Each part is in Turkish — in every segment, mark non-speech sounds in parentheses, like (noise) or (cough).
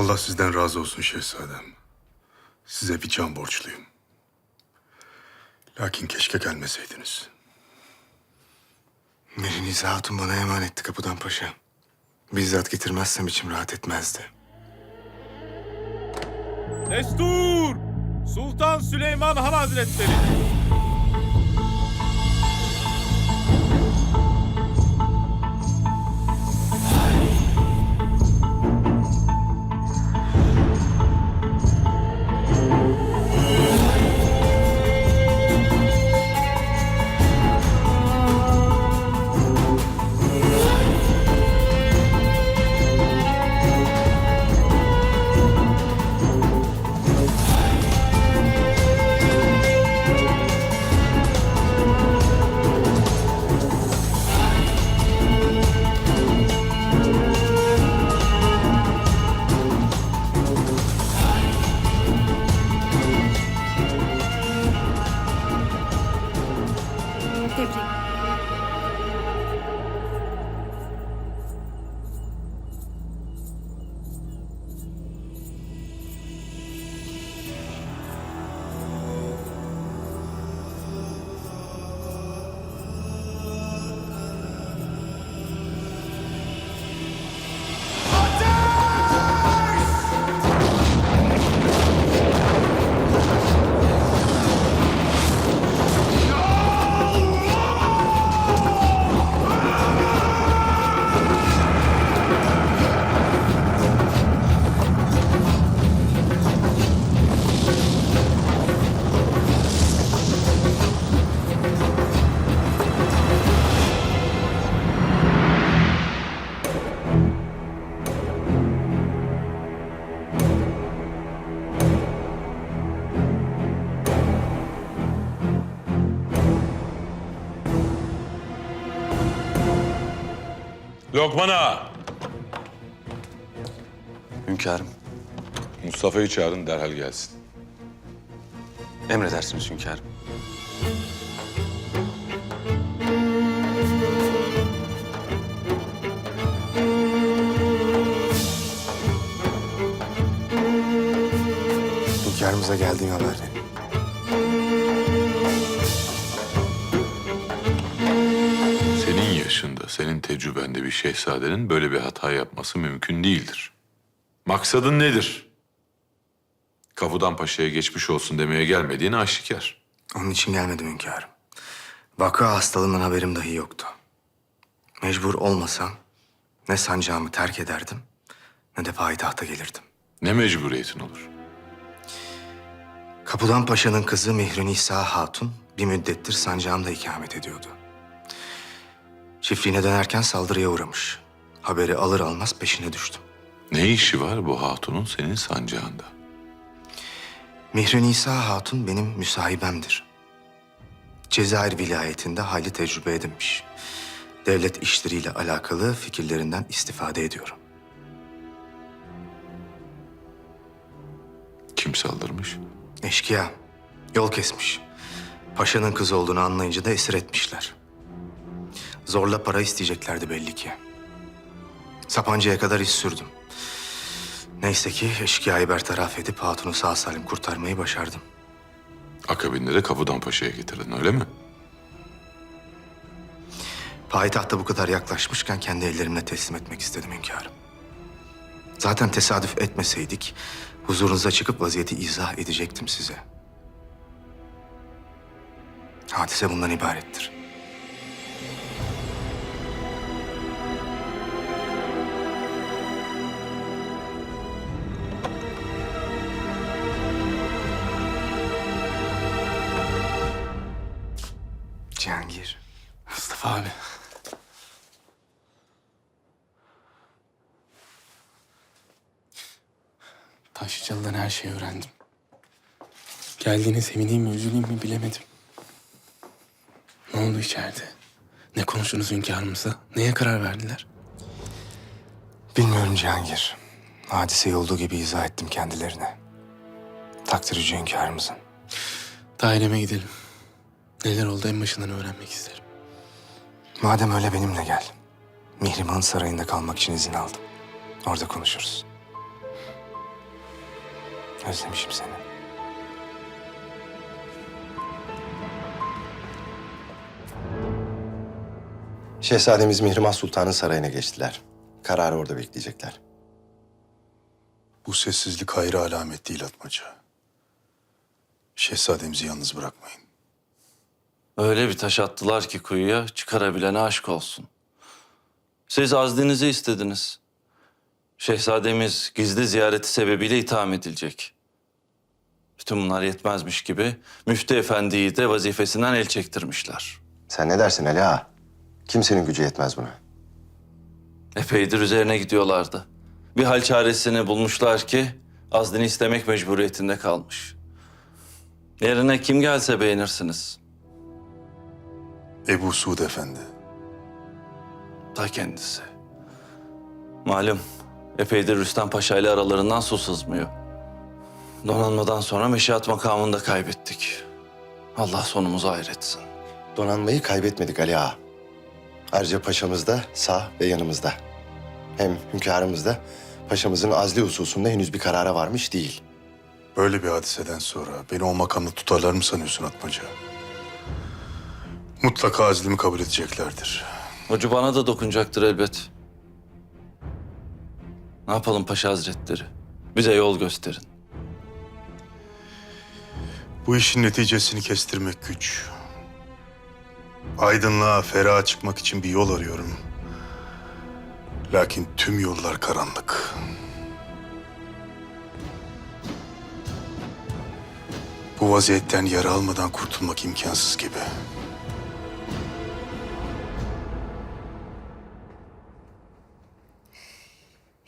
Allah sizden razı olsun şehzadem. Size bir can borçluyum. Lakin keşke gelmeseydiniz. Merinize Hatun bana emanetti kapıdan paşa. Bizzat getirmezsem içim rahat etmezdi. Destur! Sultan Süleyman Han Hazretleri. Lokman ağa. Hünkârım. Mustafa'yı çağırın derhal gelsin. Emredersiniz hünkârım. Hünkârımıza geldiğim haber verin. Tecrübende bir şehzadenin böyle bir hata yapması mümkün değildir. Maksadın nedir? Kapıdan paşaya geçmiş olsun demeye gelmediğini aşikar. Onun için gelmedim hünkârım. Vaka hastalığından haberim dahi yoktu. Mecbur olmasam ne sancağımı terk ederdim ne de payitahta gelirdim. Ne mecburiyetin olur? Kapıdan Paşa'nın kızı Mihri Nisa Hatun bir müddettir sancağımda ikamet ediyordu. Çiftliğine dönerken saldırıya uğramış. Haberi alır almaz peşine düştüm. Ne işi var bu hatunun senin sancağında? Mihri Nisa Hatun benim müsahibemdir. Cezayir vilayetinde hayli tecrübe edinmiş. Devlet işleriyle alakalı fikirlerinden istifade ediyorum. Kim saldırmış? Eşkıya, yol kesmiş. Paşanın kızı olduğunu anlayınca da esir etmişler. Zorla para isteyeceklerdi belli ki. Sapanca'ya kadar iz sürdüm. Neyse ki eşkıyayı bertaraf edip hatunu sağ salim kurtarmayı başardım. Akabinde de kapıdan paşaya getirdin öyle mi? Payitahta bu kadar yaklaşmışken kendi ellerimle teslim etmek istedim hünkârım. Zaten tesadüf etmeseydik huzurunuza çıkıp vaziyeti izah edecektim size. Hadise bundan ibarettir. Her şeyi öğrendim. Geldiğine sevineyim mi, üzüleyim mi bilemedim. Ne oldu içeride? Ne konuştunuz hünkârımızla? Neye karar verdiler? Bilmiyorum Cihangir. Hadiseyi olduğu gibi izah ettim kendilerine. Takdir hünkârımızın. Daireme gidelim. Neler oldu en başından öğrenmek isterim. Madem öyle benimle gel. Mihrimah'ın sarayında kalmak için izin aldım. Orada konuşuruz. Özlemişim seni. Şehzademiz Mihrimah Sultan'ın sarayına geçtiler. Kararı orada bekleyecekler. Bu sessizlik hayra alamet değil Atmaca. Şehzademizi yalnız bırakmayın. Öyle bir taş attılar ki kuyuya çıkarabilene aşk olsun. Siz azdinizi istediniz. Şehzademiz gizli ziyareti sebebiyle itham edilecek. Bütün bunlar yetmezmiş gibi Müftü Efendi'yi de vazifesinden el çektirmişler. Sen ne dersin Ali Ağa? Kimsenin gücü yetmez buna. Epeydir üzerine gidiyorlardı. Bir hal çaresini bulmuşlar ki azdini istemek mecburiyetinde kalmış. Yerine kim gelse beğenirsiniz. Ebu Suud Efendi. Ta kendisi. Malum epeydir Rüstem Paşa ile aralarından su sızmıyor. Donanmadan sonra meşihat makamını da kaybettik. Allah sonumuzu hayretsin. Donanmayı kaybetmedik Ali Ağa. Ayrıca paşamız da sağ ve yanımızda. Hem hünkârımız da paşamızın azli hususunda henüz bir karara varmış değil. Böyle bir hadiseden sonra beni o makamda tutarlar mı sanıyorsun Atmaca? Mutlaka azlimi kabul edeceklerdir. Ucu bana da dokunacaktır elbet. Ne yapalım Paşa Hazretleri? Bize yol gösterin. Bu işin neticesini kestirmek güç. Aydınlığa, feraha çıkmak için bir yol arıyorum. Lakin tüm yollar karanlık. Bu vaziyetten yara almadan kurtulmak imkansız gibi.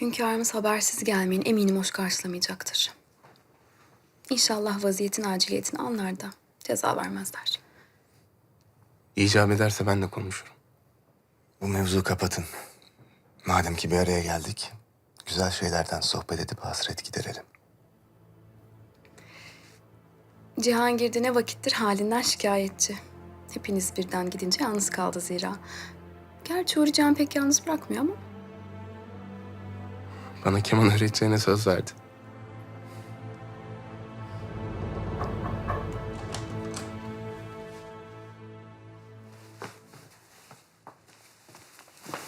Hünkârımız habersiz gelmeyin eminim hoş karşılamayacaktır. İnşallah vaziyetin aciliyetini anlar da ceza vermezler. İcap ederse ben de konuşurum. Bu mevzu kapatın. Madem ki bir araya geldik, güzel şeylerden sohbet edip hasret giderelim. Cihangir'de ne vakittir halinden şikayetçi. Hepiniz birden gidince yalnız kaldı zira. Gerçi Huri Can pek yalnız bırakmıyor ama. Bana keman öğreteceğine söz verdi.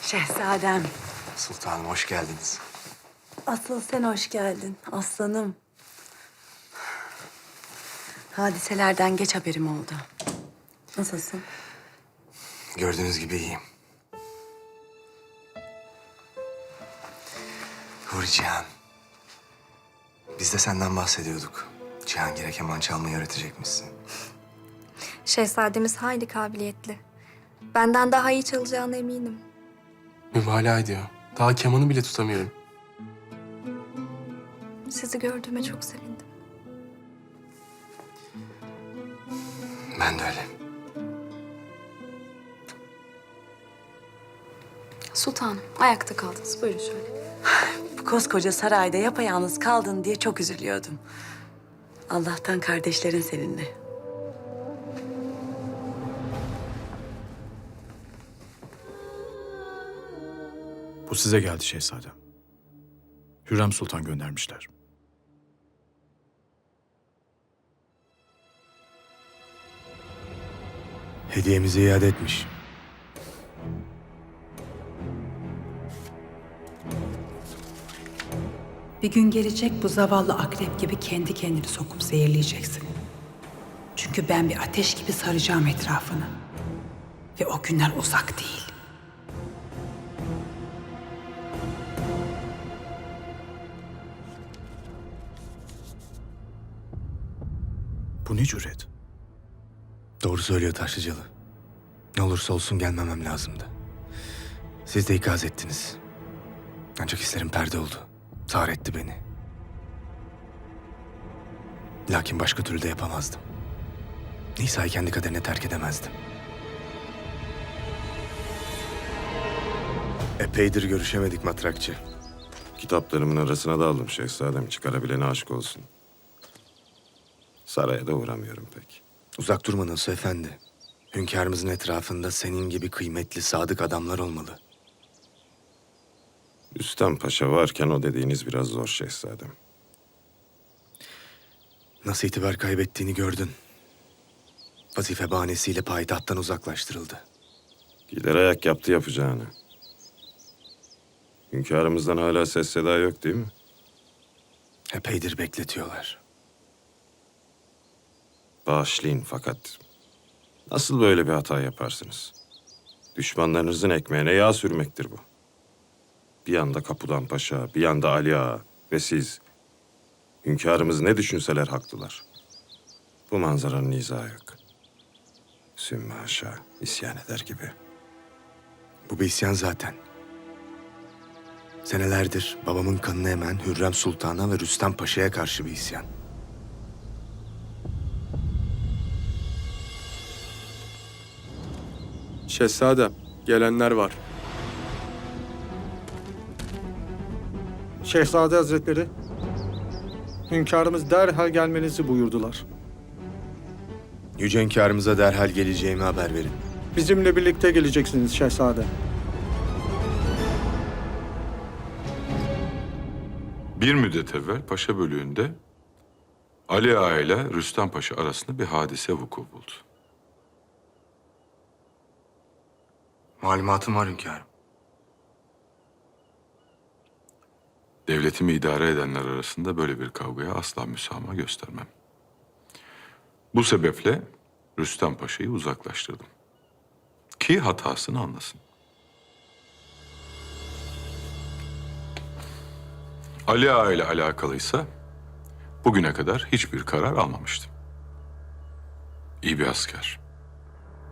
Şehzadem, Sultanım hoş geldiniz. asıl sen hoş geldin aslanım. Hadiselerden geç haberim oldu. Nasılsın? Gördüğünüz gibi iyiyim. Huri Cihan. Biz de senden bahsediyorduk. Cihangir'e keman çalmayı öğretecekmişsin. Şehzademiz hayli kabiliyetli. Benden daha iyi çalacağına eminim. Mübalağa ediyor. Daha kemanı bile tutamıyorum. Sizi gördüğüme çok sevindim. Ben de öyle. Sultanım ayakta kaldınız. Buyurun şöyle. (laughs) Bu koskoca sarayda yapayalnız kaldın diye çok üzülüyordum. Allah'tan kardeşlerin seninle. Bu size geldi şehzadem. Hürrem Sultan göndermişler. Hediyemizi iade etmiş. Bir gün gelecek bu zavallı akrep gibi kendi kendini sokup zehirleyeceksin. Çünkü ben bir ateş gibi saracağım etrafını. Ve o günler uzak değil. Bu ne cüret? Doğru söylüyor Taşlıcalı. Ne olursa olsun gelmemem lazımdı. Siz de ikaz ettiniz. Ancak hislerim perde oldu. Sağır etti beni. Lakin başka türlü de yapamazdım. Nisa'yı kendi kaderine terk edemezdim. Epeydir görüşemedik matrakçı. Kitaplarımın arasına daldım şehzadem. Çıkarabilene aşk olsun. Saraya da uğramıyorum pek. Uzak durma Nasuh Efendi. Hünkârımızın etrafında senin gibi kıymetli, sadık adamlar olmalı. Rüstem Paşa varken o dediğiniz biraz zor şehzadem. Nasıl itibar kaybettiğini gördün. Vazife bahanesiyle payitahttan uzaklaştırıldı. Gider ayak yaptı yapacağını. Hünkârımızdan hala ses seda yok değil mi? Epeydir bekletiyorlar. Bağışlayın fakat nasıl böyle bir hata yaparsınız? Düşmanlarınızın ekmeğine yağ sürmektir bu. Bir yanda Kapudan Paşa, bir yanda Ali Ağa ve siz. Hünkârımız ne düşünseler haklılar. Bu manzaranın izahı yok. Sümme haşa, isyan eder gibi. Bu bir isyan zaten. Senelerdir babamın kanını emen Hürrem Sultan'a ve Rüstem Paşa'ya karşı bir isyan. Şehzadem, gelenler var. Şehzade Hazretleri, hünkârımız derhal gelmenizi buyurdular. Yüce hünkârımıza derhal geleceğimi haber verin. Bizimle birlikte geleceksiniz şehzade. Bir müddet evvel Paşa bölüğünde Ali Ağa ile Rüstem Paşa arasında bir hadise vuku buldu. Malumatım var hünkârım. Devletimi idare edenler arasında böyle bir kavgaya asla müsamaha göstermem. Bu sebeple Rüstem Paşa'yı uzaklaştırdım. Ki hatasını anlasın. Ali Ağa ile alakalıysa bugüne kadar hiçbir karar almamıştım. İyi bir asker.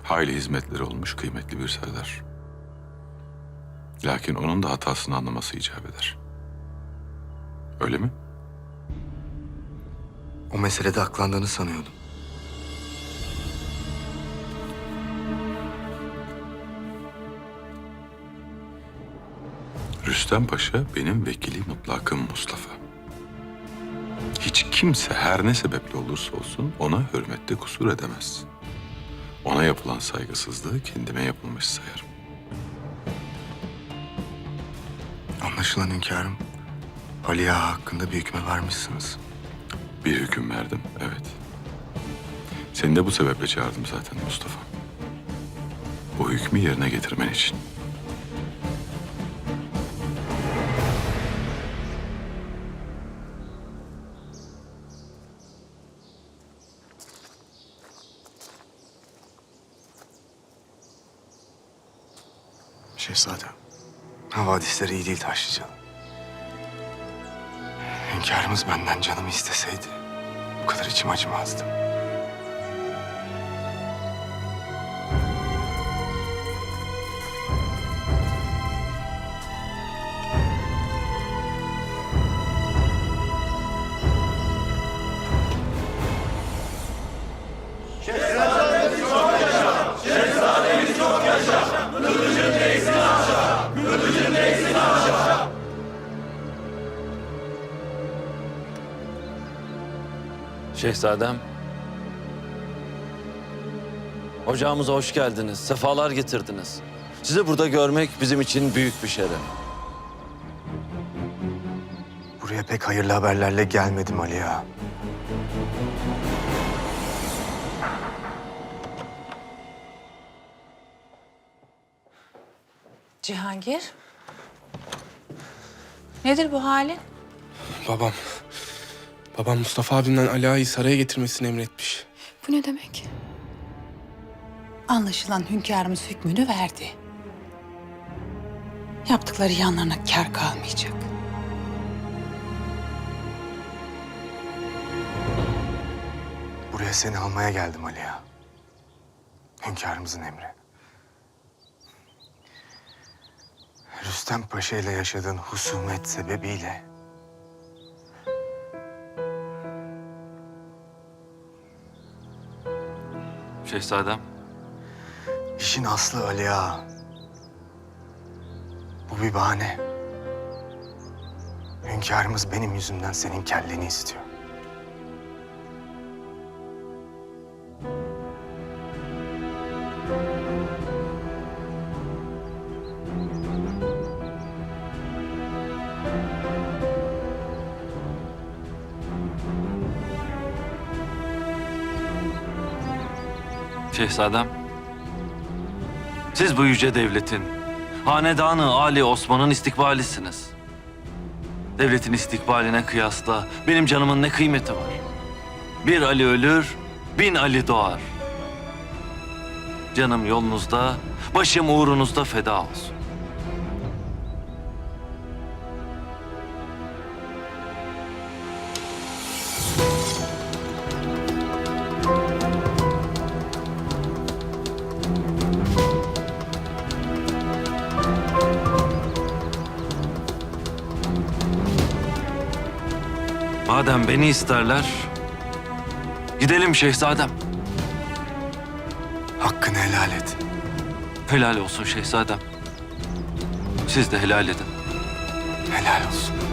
Hayli hizmetleri olmuş kıymetli bir serdar. Lakin onun da hatasını anlaması icap eder. Öyle mi? O meselede aklandığını sanıyordum. Rüstem Paşa benim vekili mutlakım Mustafa. Hiç kimse her ne sebeple olursa olsun ona hürmette kusur edemez. Ona yapılan saygısızlığı kendime yapılmış sayarım. Anlaşılan hünkârım, Ali Ağa hakkında bir hükme varmışsınız. Bir hüküm verdim, evet. Seni de bu sebeple çağırdım zaten Mustafa. Bu hükmü yerine getirmen için. Şehzadem, havadisleri iyi değil Taşlıcalı. Hünkârımız benden canımı isteseydi bu kadar içim acımazdı. Şehzadem. Ocağımıza hoş geldiniz. Sefalar getirdiniz. Sizi burada görmek bizim için büyük bir şeref. Buraya pek hayırlı haberlerle gelmedim Ali Ağa. Cihangir. Nedir bu halin? Babam. Babam Mustafa abimden Ali Ağa'yı saraya getirmesini emretmiş. Bu ne demek? Anlaşılan hünkârımız hükmünü verdi. Yaptıkları yanlarına kar kalmayacak. Buraya seni almaya geldim Ali Ağa. Hünkârımızın emri. Rüstem Paşa ile yaşadığın husumet sebebiyle Şehzadem. işin aslı Ali Ağa. Bu bir bahane. Hünkârımız benim yüzümden senin kelleni istiyor. Şehzadem, siz bu yüce devletin, hanedanı Ali Osman'ın istikbalisiniz. Devletin istikbaline kıyasla benim canımın ne kıymeti var? Bir Ali ölür, bin Ali doğar. Canım yolunuzda, başım uğrunuzda feda olsun. Madem beni isterler, gidelim şehzadem. Hakkını helal et. Helal olsun şehzadem. Siz de helal edin. Helal olsun.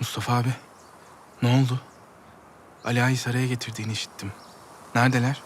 Mustafa abi, ne oldu? Ali Ağa'yı saraya getirdiğini işittim. Neredeler?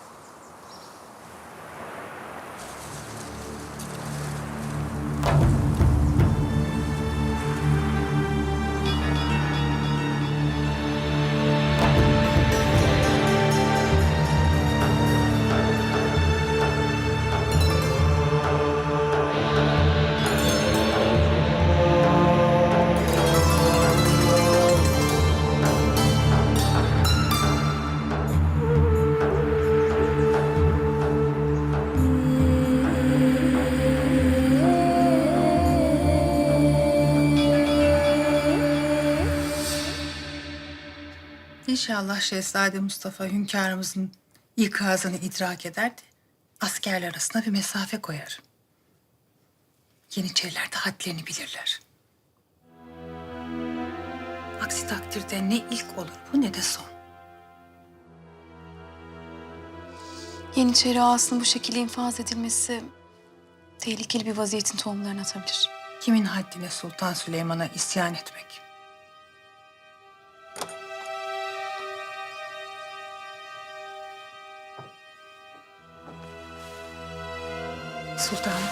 İnşallah Şehzade Mustafa hünkârımızın ikazını idrak eder de askerler arasında bir mesafe koyar. Yeniçeriler de hadlerini bilirler. Aksi takdirde ne ilk olur bu ne de son. Yeniçeri ağasının bu şekilde infaz edilmesi tehlikeli bir vaziyetin tohumlarını atabilir. Kimin haddine Sultan Süleyman'a isyan etmek? Sultanım.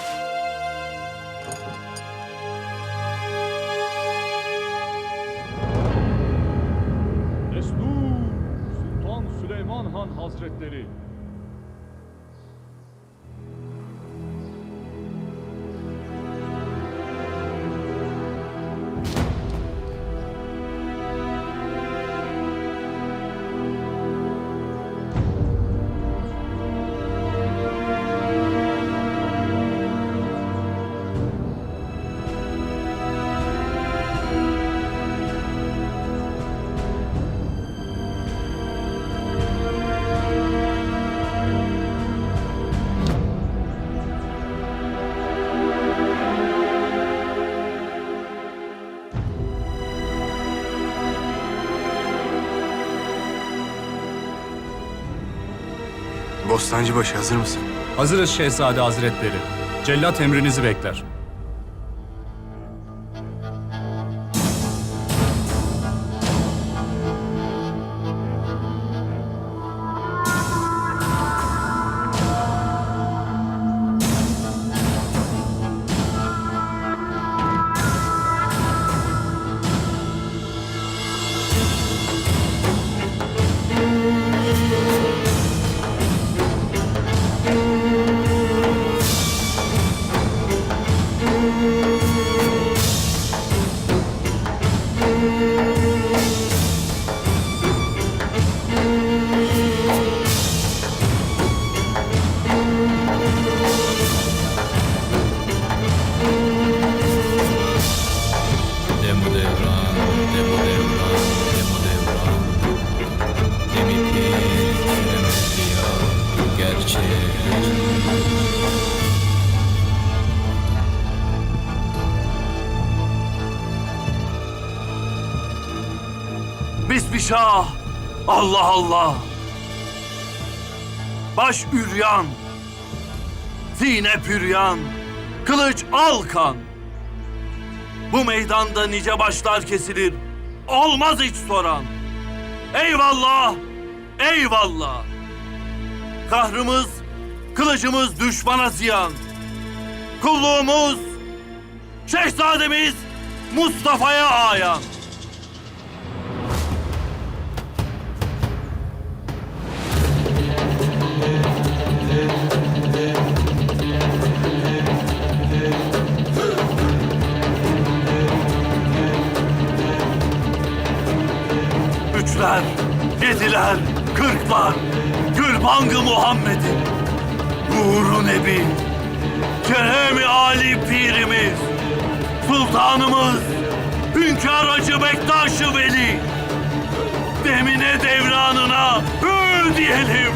Bostancıbaşı hazır mısın? Hazırız Şehzade Hazretleri. Cellat emrinizi bekler. Bismillah. Allah Allah. Baş üryan. Zine püryan. Kılıç al kan. Bu meydanda nice başlar kesilir. Olmaz hiç soran. Eyvallah, eyvallah. Kahrımız, kılıcımız düşmana ziyan. Kulluğumuz, şehzademiz Mustafa'ya ayan. Üçler, yediler, kırklar, Gülbangı Muhammed'in, Nuru Nebi, Kerem-i Ali Pirimiz, Sultanımız, Hünkâr Hacı Bektaş-ı Veli, Demine devranına hür diyelim,